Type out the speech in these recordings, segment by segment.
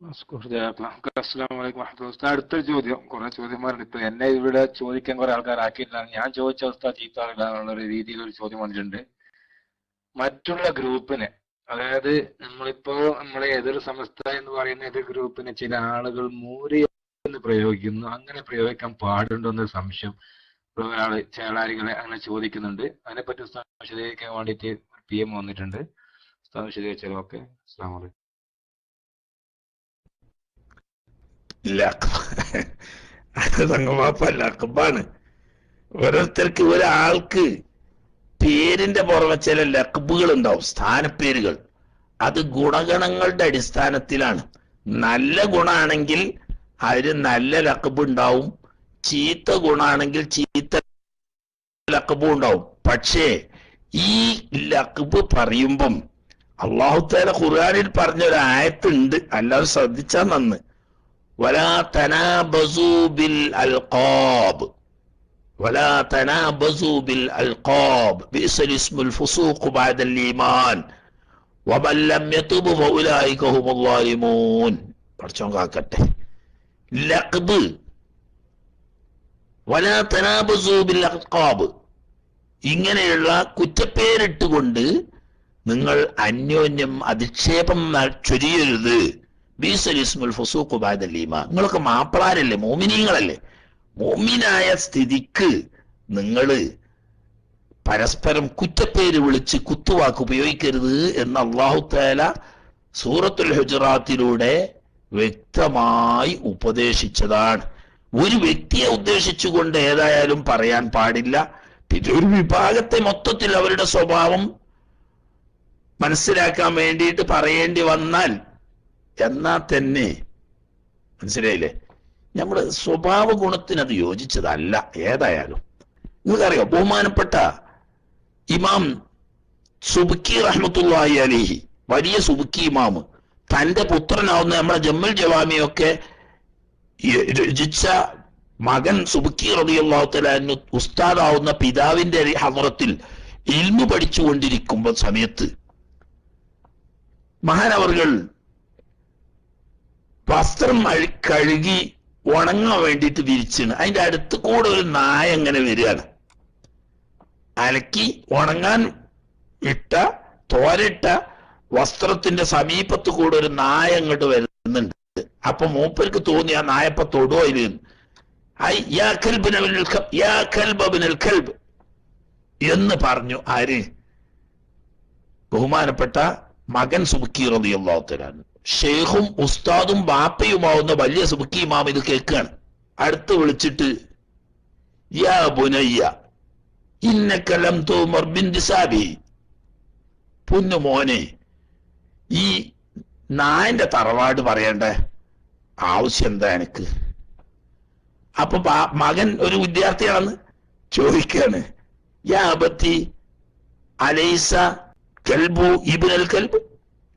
അസ്സാം വലൈക്കും വറഹ്മത്തുള്ളാഹി. അടുത്തൊരു ചോദ്യം കുറെ ചോദ്യന്മാരുണ്ട്. ഇപ്പൊ എന്നെ ഇവിടെ ചോദിക്കാൻ കുറെ ആൾക്കാർ ആക്കിയിട്ടാണ് ഞാൻ ചോദിച്ച അവസ്ഥ ചീത്ത എന്നുള്ള ഒരു രീതിയിൽ ഒരു ചോദ്യം വന്നിട്ടുണ്ട്. മറ്റുള്ള ഗ്രൂപ്പിനെ അതായത് നമ്മളിപ്പോ നമ്മളെ എതിർ സമസ്ത എന്ന് പറയുന്ന എതിർ ഗ്രൂപ്പിനെ ചില ആളുകൾ മൂരി എന്ന് പ്രയോഗിക്കുന്നു. അങ്ങനെ പ്രയോഗിക്കാൻ പാടുണ്ടോ എന്നൊരു സംശയം ഒരാൾ ചേളാരികളെ അങ്ങനെ ചോദിക്കുന്നുണ്ട്. അതിനെപ്പറ്റി വിശദീകരിക്കാൻ വേണ്ടിയിട്ട് പി എം വന്നിട്ടുണ്ട്. വിശദീകരിച്ചാലും? ഓക്കെ. അസ്സാം വലൈക്കും തങ്ങമാപ്പ ലക്കബാണ് ഓരോരുത്തർക്ക് ഒരാൾക്ക് പേരിന്റെ പുറമെ ചില ലക്കബുകൾ ഉണ്ടാവും സ്ഥാനപ്പേരുകൾ. അത് ഗുണഗണങ്ങളുടെ അടിസ്ഥാനത്തിലാണ്. നല്ല ഗുണാണെങ്കിൽ അതിന് നല്ല ലക്കബ് ഉണ്ടാവും. ചീത്ത ഗുണാണെങ്കിൽ ചീത്ത ലക്കബും ഉണ്ടാവും. പക്ഷേ ഈ ലക്കബ് പറയുമ്പം അള്ളാഹുത്താല ഖുർആാനിൽ പറഞ്ഞൊരു ആയത്തുണ്ട്. അല്ലാതെ ശ്രദ്ധിച്ചാൽ നന്ന്. ولا تنابزوا بالألقاب ولا تنابزوا بالألقاب بئس الاسم الفسوق بعد الإيمان ومن لم يتب فأولئك هم الظالمون പഠിച്ചോൻ കാക്കട്ടെ ലഖ്ബ് വലാ തനാബസു ബിൽ അൽഖാബ് ഇങ്ങനെയുള്ള കുറ്റപ്പേരിട്ടുകൊണ്ട് നിങ്ങൾ അന്യോന്യം അധിക്ഷേപം ന- ചൊരിയരുത് ബീസലിസ്മുൽ ഫുസൂഖു ബഅദൽ ഈമാൻ. നിങ്ങളൊക്കെ മാപ്പിളാരല്ലേ? മോമിനീങ്ങളല്ലേ? മോമിനായ സ്ഥിതിക്ക് നിങ്ങൾ പരസ്പരം കുറ്റപ്പേര് വിളിച്ച് കുത്തുവാക്ക് ഉപയോഗിക്കരുത് എന്ന് അള്ളാഹു താല സൂറത്തുൽ ഹുജറാത്തിലൂടെ വ്യക്തമായി ഉപദേശിച്ചതാണ്. ഒരു വ്യക്തിയെ ഉദ്ദേശിച്ചുകൊണ്ട് ഏതായാലും പറയാൻ പാടില്ല. പിന്നെ ഒരു വിഭാഗത്തെ മൊത്തത്തിൽ അവരുടെ സ്വഭാവം മനസ്സിലാക്കാൻ വേണ്ടിയിട്ട് പറയേണ്ടി വന്നാൽ എന്നാൽ തന്നെ? മനസ്സിലായില്ലേ? നമ്മൾ സ്വഭാവ ഗുണത്തിനത് യോജിച്ചതല്ല. ഏതായാലും. നിങ്ങൾക്കറിയാം? ബഹുമാനപ്പെട്ട ഇമാം സുബുക്കി റഹ്മത്തുള്ളാഹി അലിഹി വലിയ സുബുക്കി ഇമാമ് തന്റെ പുത്രനാവുന്ന നമ്മുടെ ജമ്മൽ ജവാമിയൊക്കെ രചിച്ച മകൻ സുബുക്കി റളിയല്ലാഹു ഉസ്താദാവുന്ന പിതാവിന്റെ ഹവറത്തിൽ ഇൽമു പഠിച്ചുകൊണ്ടിരിക്കുമ്പോൾ സമയത്ത് മഹാനവർകൾ വസ്ത്രം കഴുകി ഉണങ്ങാൻ വേണ്ടിയിട്ട് വിരിച്ചാണ്. അതിന്റെ അടുത്ത് കൂടെ ഒരു നായ അങ്ങനെ വരികയാണ്. അലക്കി ഉണങ്ങാൻ ഇട്ട തോരട്ട വസ്ത്രത്തിന്റെ സമീപത്ത് കൂടെ ഒരു നായ അങ്ങോട്ട് വരുന്നുണ്ട്. അപ്പൊ മൂപ്പർക്ക് തോന്നി ആ നായപ്പ തൊടുവോ കൽബ് എന്ന് പറഞ്ഞു ആര്? ബഹുമാനപ്പെട്ട മകൻ സുബുക്കി റളിയല്ലാഹു തആല ഷെയ്ഖും ഉസ്താദും ബാപ്പയുമാവുന്ന വലിയ സുബുക്കി ഇമാം ഇത് കേൾക്കുകയാണ് അടുത്ത് വിളിച്ചിട്ട് യാ ബുനയ്യ ഇന്ന ലം തുമർ ബിൻതിസാബി പൊന്നു മോനെ ഈ നായന്റെ തറവാട് പറയണ്ടേ ആവശ്യം എന്താ എനിക്ക്? അപ്പൊ മകൻ ഒരു വിദ്യാർത്ഥിയാണെന്ന് ചോദിക്കാണ്. യാ അബത്തി അലൈസ കൽബു ഇബുനൽ കൽബ്?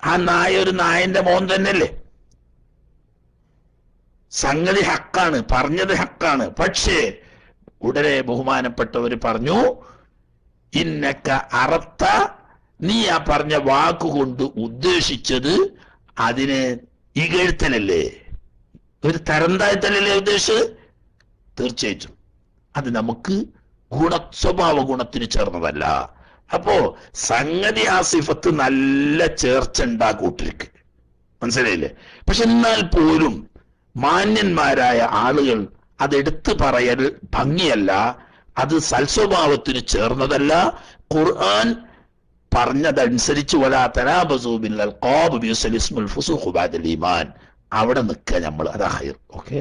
ആ നായ ഒരു നായന്റെ മോൻ തന്നെയല്ലേ? സംഗതി ഹക്കാണ് പറഞ്ഞത് ഹക്കാണ്. പക്ഷേ ഉടനെ ബഹുമാനപ്പെട്ടവർ പറഞ്ഞു ഇന്നക്ക അറത്ത നീ ആ പറഞ്ഞ വാക്കുകൊണ്ട് ഉദ്ദേശിച്ചത് അതിനെ ഇകഴ്ത്തലല്ലേ? ഒരു തരന്തായത്തലല്ലേ ഉദ്ദേശിച്ചത്? തീർച്ചയായിട്ടും. അത് നമുക്ക് ഗുണ സ്വഭാവ ഗുണത്തിന് ചേർന്നതല്ല. അപ്പോ സംഗതി ആ സിഫത്ത് നല്ല ചേർച്ച ഉണ്ടാക്കൂട്ടിരിക്ക് മനസ്സിലായില്ലേ? പക്ഷെ എന്നാൽ പോലും മാന്യന്മാരായ ആളുകൾ അതെടുത്തു പറയൽ ഭംഗിയല്ല അത് സൽസ്വഭാവത്തിന് ചേർന്നതല്ല. ഖുർആൻ പറഞ്ഞതനുസരിച്ച് അവിടെ നിൽക്കുക നമ്മൾ അതാ ഹൈർ ഓക്കെ?